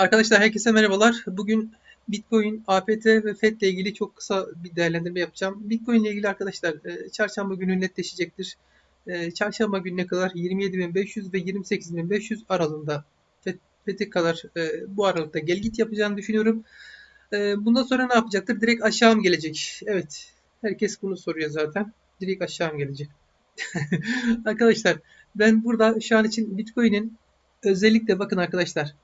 Arkadaşlar herkese merhabalar. Bugün Bitcoin, APT ve FED ile ilgili çok kısa bir değerlendirme yapacağım. Bitcoin ile ilgili arkadaşlar e, çarşamba günü netleşecektir. E, Çarşamba gününe kadar 27.500 ve 28.500 aralığında FED, FED'e kadar e, bu aralıkta gel git yapacağını düşünüyorum. Bundan sonra ne yapacaktır? Direkt aşağı mı gelecek? Evet. Herkes bunu soruyor zaten. Direkt aşağı mı gelecek? Arkadaşlar ben burada şu an için Bitcoin'in özellikle bakın arkadaşlar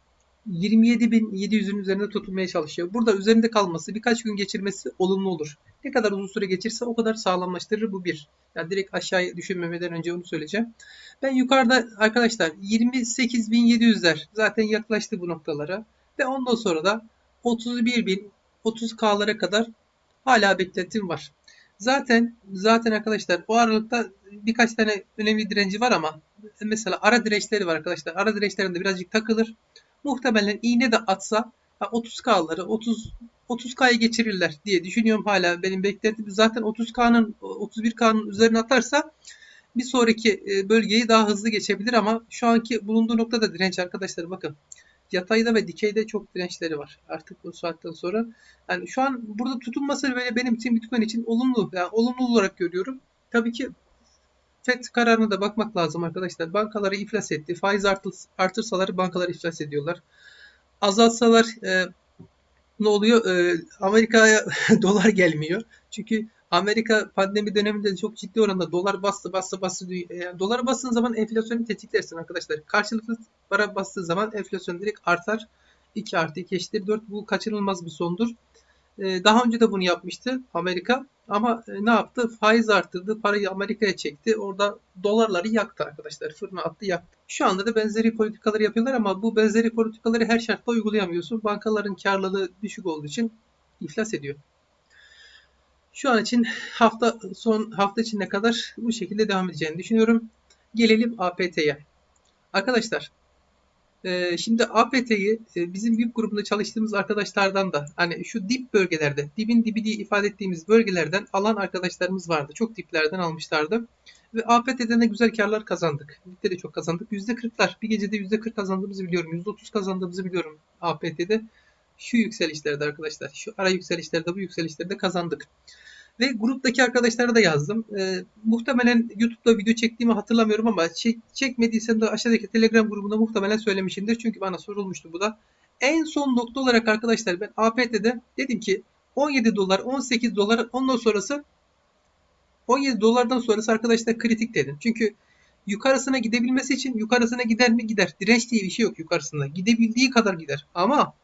27.700'ün üzerinde tutulmaya çalışıyor. Burada üzerinde kalması, birkaç gün geçirmesi olumlu olur. Ne kadar uzun süre geçirse o kadar sağlamlaştırır bu bir. Yani direkt aşağıya düşünmemeden önce onu söyleyeceğim. Ben yukarıda arkadaşlar 28.700'ler zaten yaklaştı bu noktalara. Ve ondan sonra da 31.000 30K'lara kadar hala beklentim var. Zaten zaten arkadaşlar o aralıkta birkaç tane önemli direnci var ama mesela ara dirençleri var arkadaşlar. Ara dirençlerinde birazcık takılır muhtemelen iğne de atsa 30K'ları 30 30K'ya geçirirler diye düşünüyorum hala benim beklentim. Zaten 30K'nın 31K'nın üzerine atarsa bir sonraki e, bölgeyi daha hızlı geçebilir ama şu anki bulunduğu noktada direnç arkadaşlar bakın. Yatayda ve dikeyde çok dirençleri var. Artık bu saatten sonra. Yani şu an burada tutunması böyle benim için Bitcoin için olumlu. Yani olumlu olarak görüyorum. Tabii ki FED kararına da bakmak lazım arkadaşlar. Bankaları iflas etti. Faiz artırsalar bankaları iflas ediyorlar. Azaltsalar e, ne oluyor? E, Amerika'ya dolar gelmiyor. Çünkü Amerika pandemi döneminde çok ciddi oranda dolar bastı bastı bastı. Yani dolar bastığın zaman enflasyonu tetiklersin arkadaşlar. Karşılıklı para bastığı zaman enflasyon direkt artar. 2 artı 2 eşittir 4. Bu kaçınılmaz bir sondur. E, daha önce de bunu yapmıştı Amerika. Ama e, ne yaptı? Faiz arttırdı. Parayı Amerika'ya çekti. Orada dolarları yaktı arkadaşlar. Fırına attı yaktı. Şu anda da benzeri politikaları yapıyorlar ama bu benzeri politikaları her şartta uygulayamıyorsun. Bankaların karlılığı düşük olduğu için iflas ediyor. Şu an için hafta son hafta içine kadar bu şekilde devam edeceğini düşünüyorum. Gelelim APT'ye. Arkadaşlar ee, şimdi APT'yi e, bizim VIP grubunda çalıştığımız arkadaşlardan da hani şu dip bölgelerde, dibin dibi diye ifade ettiğimiz bölgelerden alan arkadaşlarımız vardı. Çok diplerden almışlardı. Ve APT'den de güzel karlar kazandık. Dipte de çok kazandık. %40'lar. Bir gecede %40 kazandığımızı biliyorum. %30 kazandığımızı biliyorum APT'de. Şu yükselişlerde arkadaşlar. Şu ara yükselişlerde bu yükselişlerde kazandık. Ve gruptaki arkadaşlara da yazdım. E, muhtemelen YouTube'da video çektiğimi hatırlamıyorum ama çek, çekmediysem de aşağıdaki Telegram grubunda muhtemelen söylemişimdir. Çünkü bana sorulmuştu bu da. En son nokta olarak arkadaşlar ben APT'de dedim ki 17 dolar, 18 dolar ondan sonrası 17 dolardan sonrası arkadaşlar kritik dedim. Çünkü yukarısına gidebilmesi için yukarısına gider mi gider. Direnç diye bir şey yok yukarısında. Gidebildiği kadar gider. Ama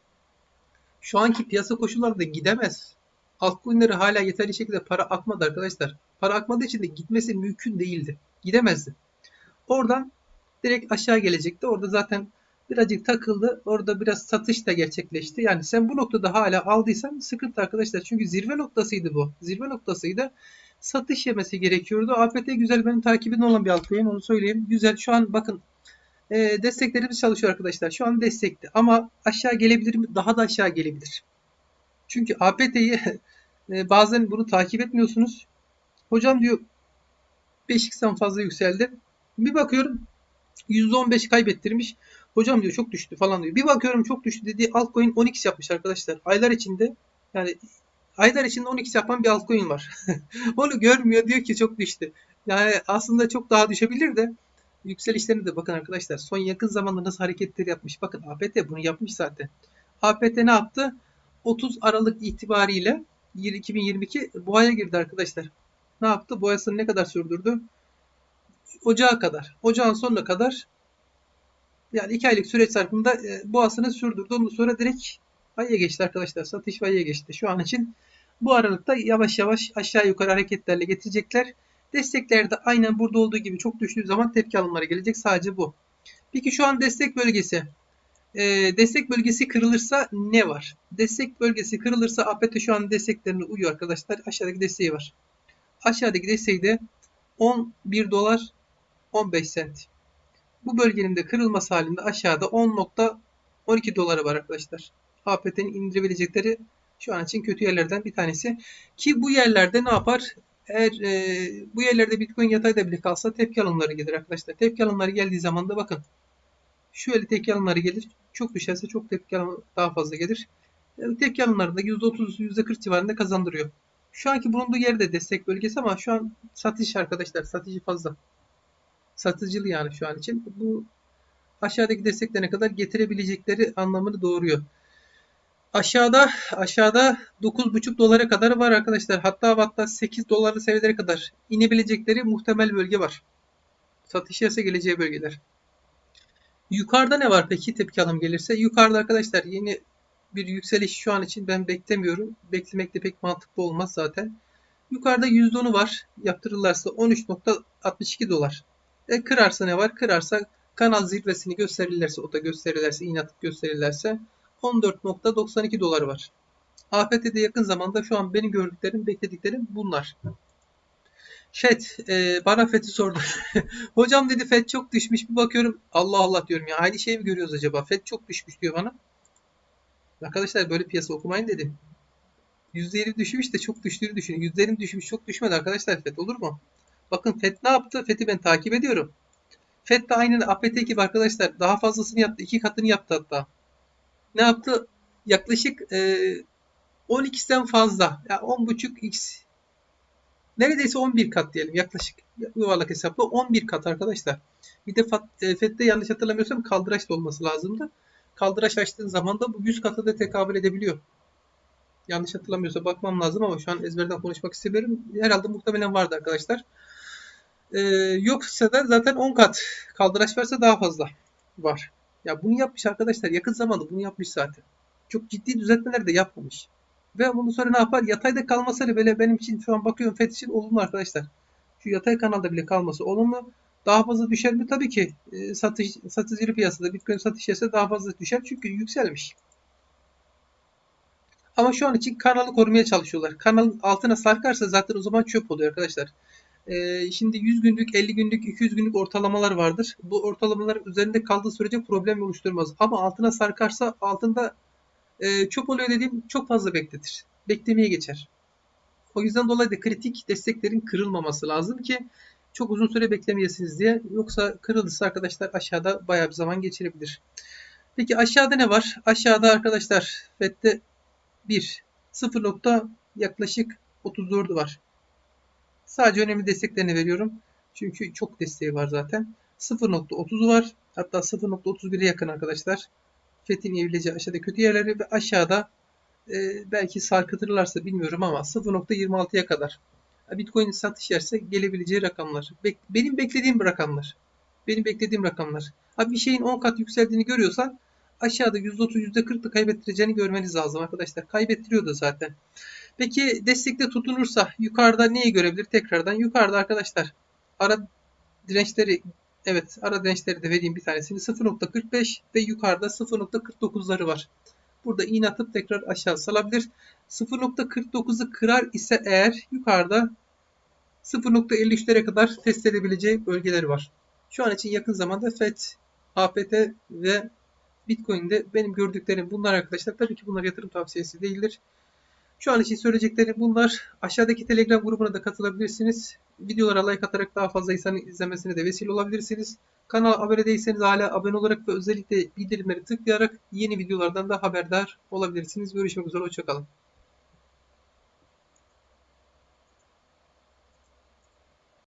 şu anki piyasa koşullarında gidemez altcoin'lere hala yeterli şekilde para akmadı arkadaşlar. Para akmadığı için de gitmesi mümkün değildi. Gidemezdi. Oradan direkt aşağı gelecekti. Orada zaten birazcık takıldı. Orada biraz satış da gerçekleşti. Yani sen bu noktada hala aldıysan sıkıntı arkadaşlar. Çünkü zirve noktasıydı bu. Zirve noktasıydı. Satış yemesi gerekiyordu. APT güzel benim takibim olan bir altcoin onu söyleyeyim. Güzel. Şu an bakın e, desteklerimiz çalışıyor arkadaşlar. Şu an destekti. Ama aşağı gelebilir mi? Daha da aşağı gelebilir. Çünkü APT'yi e, bazen bunu takip etmiyorsunuz. Hocam diyor 5x'ten fazla yükseldi. Bir bakıyorum %15 kaybettirmiş. Hocam diyor çok düştü falan diyor. Bir bakıyorum çok düştü dediği altcoin 10x yapmış arkadaşlar. Aylar içinde yani aylar içinde 10x yapan bir altcoin var. Onu görmüyor diyor ki çok düştü. Yani aslında çok daha düşebilir de yükselişlerine de bakın arkadaşlar. Son yakın zamanda nasıl hareketler yapmış. Bakın APT bunu yapmış zaten. APT ne yaptı? 30 Aralık itibariyle 2022 boğaya girdi arkadaşlar. Ne yaptı? Boyasını ne kadar sürdürdü? Ocağa kadar. Ocağın sonuna kadar yani 2 aylık süreç zarfında e, boğasını sürdürdü. Ondan sonra direkt ayıya geçti arkadaşlar. Satış ayıya geçti. Şu an için bu aralıkta yavaş yavaş aşağı yukarı hareketlerle getirecekler. Destekler de aynen burada olduğu gibi çok düştüğü zaman tepki alımları gelecek. Sadece bu. Peki şu an destek bölgesi e, destek bölgesi kırılırsa ne var? Destek bölgesi kırılırsa APT şu an desteklerine uyuyor arkadaşlar. Aşağıdaki desteği var. Aşağıdaki desteği de 11 dolar 15 sent. Bu bölgenin de kırılması halinde aşağıda 10.12 doları var arkadaşlar. APT'nin indirebilecekleri şu an için kötü yerlerden bir tanesi. Ki bu yerlerde ne yapar? Eğer e, bu yerlerde Bitcoin yatayda bile kalsa tepki alımları gelir arkadaşlar. Tepki alımları geldiği zaman da bakın şöyle tepki alımları gelir Çok düşerse çok tepki alımı daha fazla gelir. Yani tepki alımlarında %30, %40 civarında kazandırıyor. Şu anki bulunduğu yerde destek bölgesi ama şu an satış arkadaşlar. Satıcı fazla. Satıcılı yani şu an için. Bu aşağıdaki desteklerine kadar getirebilecekleri anlamını doğuruyor. Aşağıda aşağıda 9,5 dolara kadar var arkadaşlar. Hatta hatta 8 dolarlı seviyelere kadar inebilecekleri muhtemel bölge var. Satış yerse geleceği bölgeler. Yukarıda ne var peki tepki alım gelirse? Yukarıda arkadaşlar yeni bir yükseliş şu an için ben beklemiyorum. Beklemek de pek mantıklı olmaz zaten. Yukarıda %10'u var. Yaptırırlarsa 13.62 dolar. E kırarsa ne var? Kırarsa kanal zirvesini gösterirlerse o da gösterirlerse inat gösterirlerse 14.92 dolar var. AFT'de yakın zamanda şu an benim gördüklerim, beklediklerim bunlar. FED, e, bana FED'i sordu. Hocam dedi FED çok düşmüş. Bir bakıyorum Allah Allah diyorum ya. Aynı şeyi mi görüyoruz acaba? FED çok düşmüş diyor bana. Arkadaşlar böyle piyasa okumayın dedim. %50 düşmüş de çok düştüğünü düşünün. %50 düşmüş çok düşmedi arkadaşlar FED olur mu? Bakın FED ne yaptı? FED'i ben takip ediyorum. FED de aynen APT gibi arkadaşlar daha fazlasını yaptı. iki katını yaptı hatta. Ne yaptı? Yaklaşık e, 12'den fazla. Yani 10.5x neredeyse 11 kat diyelim yaklaşık yuvarlak hesapla 11 kat arkadaşlar. Bir de e, FED'de yanlış hatırlamıyorsam kaldıraç da olması lazımdı. Kaldıraç açtığın zaman da bu 100 katı da tekabül edebiliyor. Yanlış hatırlamıyorsa bakmam lazım ama şu an ezberden konuşmak istemiyorum. Herhalde muhtemelen vardı arkadaşlar. Ee, yoksa da zaten 10 kat kaldıraç varsa daha fazla var. Ya bunu yapmış arkadaşlar. Yakın zamanda bunu yapmış zaten. Çok ciddi düzeltmeler de yapmamış. Ve bunu sonra ne yapar? Yatayda kalması bile benim için şu an bakıyorum FED için olumlu arkadaşlar. Şu yatay kanalda bile kalması olumlu. Daha fazla düşer mi? Tabii ki e, satış, satıcılı piyasada Bitcoin satış ise daha fazla düşer çünkü yükselmiş. Ama şu an için kanalı korumaya çalışıyorlar. Kanalın altına sarkarsa zaten o zaman çöp oluyor arkadaşlar. Ee, şimdi 100 günlük, 50 günlük, 200 günlük ortalamalar vardır. Bu ortalamalar üzerinde kaldığı sürece problem oluşturmaz. Ama altına sarkarsa altında e, çöp oluyor dediğim çok fazla bekletir. Beklemeye geçer. O yüzden dolayı da kritik desteklerin kırılmaması lazım ki çok uzun süre beklemeyesiniz diye. Yoksa kırılırsa arkadaşlar aşağıda bayağı bir zaman geçirebilir. Peki aşağıda ne var? Aşağıda arkadaşlar FED'de 1 0 nokta yaklaşık 34'ü var. Sadece önemli desteklerini veriyorum. Çünkü çok desteği var zaten. 0.30'u var. Hatta 0.31'e yakın arkadaşlar. FET'in evileceği aşağıda kötü yerleri ve aşağıda e, belki sarkıtırlarsa bilmiyorum ama 0.26'ya kadar Bitcoin satış yerse gelebileceği rakamlar. Bek, benim beklediğim rakamlar. Benim beklediğim rakamlar. Abi bir şeyin 10 kat yükseldiğini görüyorsan aşağıda %30 %40 da kaybettireceğini görmeniz lazım arkadaşlar. Kaybettiriyor da zaten. Peki destekte tutunursa yukarıda neyi görebilir? Tekrardan yukarıda arkadaşlar ara dirençleri evet ara dirençleri de vereyim bir tanesini 0.45 ve yukarıda 0.49'ları var. Burada iğne atıp tekrar aşağı salabilir. 0.49'u kırar ise eğer yukarıda 0.53'lere kadar test edebileceği bölgeleri var. Şu an için yakın zamanda FED, APT ve Bitcoin'de benim gördüklerim bunlar arkadaşlar. Tabii ki bunlar yatırım tavsiyesi değildir. Şu an için söyleyeceklerim bunlar. Aşağıdaki Telegram grubuna da katılabilirsiniz. Videolara like atarak daha fazla insanın izlemesine de vesile olabilirsiniz. Kanala abone değilseniz hala abone olarak ve özellikle bildirimleri tıklayarak yeni videolardan da haberdar olabilirsiniz. Görüşmek üzere, hoşçakalın.